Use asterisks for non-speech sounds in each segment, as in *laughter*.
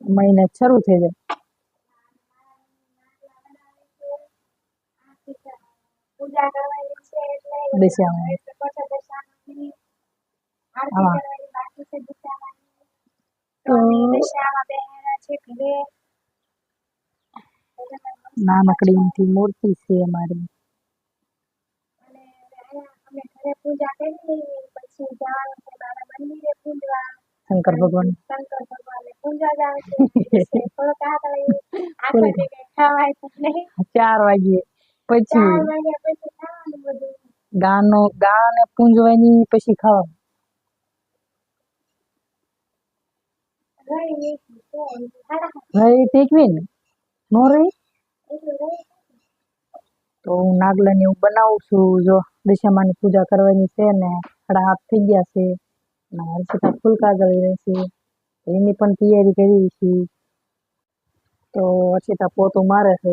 મહિને શરૂ થઈ જાય દશામાં. હા. તો નાનકડી મૂર્તિ છે અમારી અને અહીંયા અમે ઘરે પૂજા કરી પછી જવાનું છે મારા મંદિરે પૂજવા શંકર ભગવાન. શંકર છે *laughs* થોડોક આ ચાર વાગ્યે પછી ગાનો ગાને પૂંજવાની પછી ખાવાનું. રહી નહીં તો હું નાગલા ની ટેકવી ને? નો રહી? તો હું નાગલાને એવું બનાવું છું જો દશામાની પૂજા કરવાની છે ને સાડા હાથ થઈ ગયા છે. અને હર્ષિતા ફૂલ રહેશે એની પણ તૈયારી કરી છે. તો હર્ષિતા પોતું મારે છે.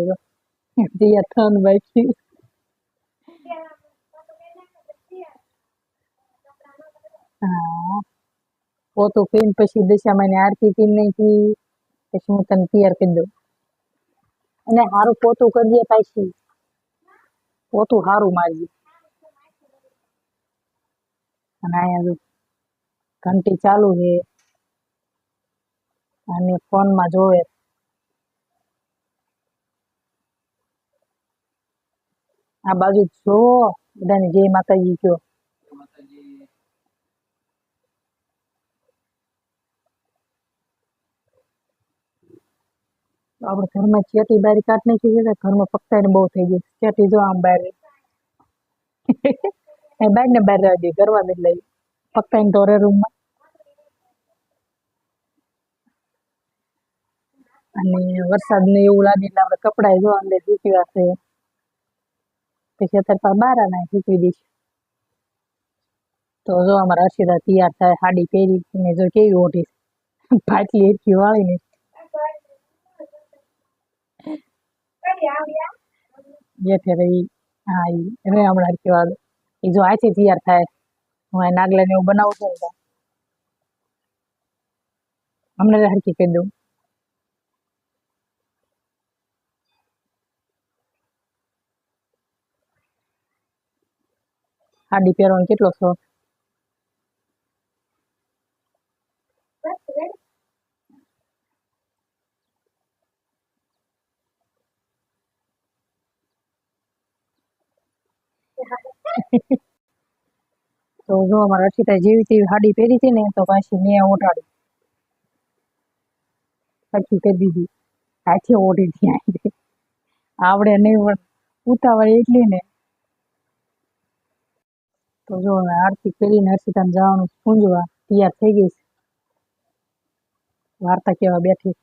તૈયાર થવાનું બાકી. હા. પોતું કહીને પછી દશામાં આરતી કરી નાખી. પછી હું તને તૈયાર કરી દઉં. અને સારું પોતું કરી દે પાછી. પોતું સારું મારી અને અહીંયા ઘંટી ચાલુ છે. અને ફોનમાં જોવે. આ બાજુ જો બધાને જય માતાજી કયો. આપણે ઘરમાં ચેટી બારી કાઢ નાખી છે ઘરમાં પકતાઈને બહુ થઈ ગઈ ચેટી જો આમ બહાર *laughs* એ બહાર ને બહાર રહેવા દે ઘરમાં નથી લઈ. પકતાઈને તો રે રૂમમાં અને વરસાદ ને એવું લાગે એટલે આપણે કપડાં જો અંદર સૂકવ્યા છે પછી અત્યારે પણ બાર ના સૂકવી દઈશ તો જો અમારા હર્ષિતા તૈયાર થાય સાડી પહેરી ને જો કેવી ઓઢી પાટલી હેરખી વાળીને. જેઠે રહી હા એ રે હમણાં વાળ. એ જો આથી તૈયાર થાય, હું નાગલા ને એવું બનાવું છું ને હરકી કહી દઉં. સાડી પહેરવાનો કેટલો શોખ? તો જો અમારે અર્ચિતા જેવી તેવી હાડી પહેરી હતી ને, તો પાછી મેં ઓટાડી પછી કરી દીધી. હાથે ઓઢી હતી. આવડે નહીં, પણ ઉતાવળ એટલી ને. તો જો હવે આરતી કરીને હર્ષિતાને જવાનું છે પૂંજવા તૈયાર થઈ ગઈ છે વાર્તા કેવા બેઠી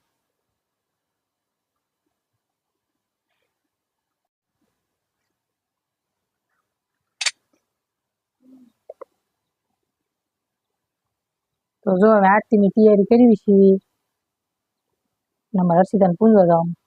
તો જો હવે આરતીની તૈયારી કરવી છે અને અમારે હર્ષિતાને પૂંજવા જવાનું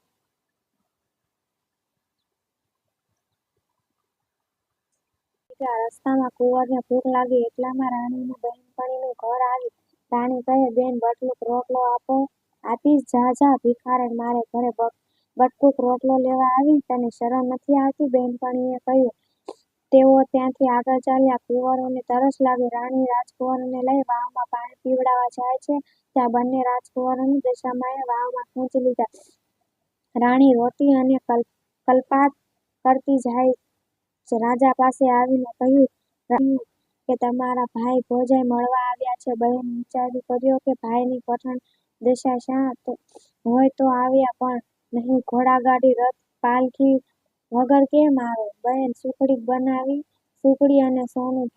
બીજા રસ્તામાં કુંવરને ભૂખ લાગી એટલામાં રાણીના બહેનપણીનું ઘર આવી. રાણી કહે, બેન, બટલુક રોટલો આપો. આપીશ જા જા ભિખારણ મારે ઘરે બટકુક રોટલો લેવા આવી તને શરમ નથી આવતી? બહેનપણીએ કહ્યું. તેઓ ત્યાંથી આગળ ચાલ્યા. કુંવરોને તરસ લાગી. રાણી રાજકુંવરને લઈ વાવમાં પાણી પીવડાવવા જાય છે. ત્યાં બંને રાજકુંવરોને દશામાએ વાવમાં ખેંચી લીધા. રાણી રોટી અને કલ્પ કલ્પાત કરતી જાય રાજા પાસે આવીને કહ્યું કે તમારા ભાઈ ભોજાઈ મળવા આવ્યા છે. બહેન વિચારી કર્યો કે ભાઈની પઠણ દિશા શા હોય તો આવ્યા, પણ નહીં ઘોડાગાડી રથ પાલખી વગર કેમ આવે? બહેન સુખડી બનાવી, સુખડી અને સોનું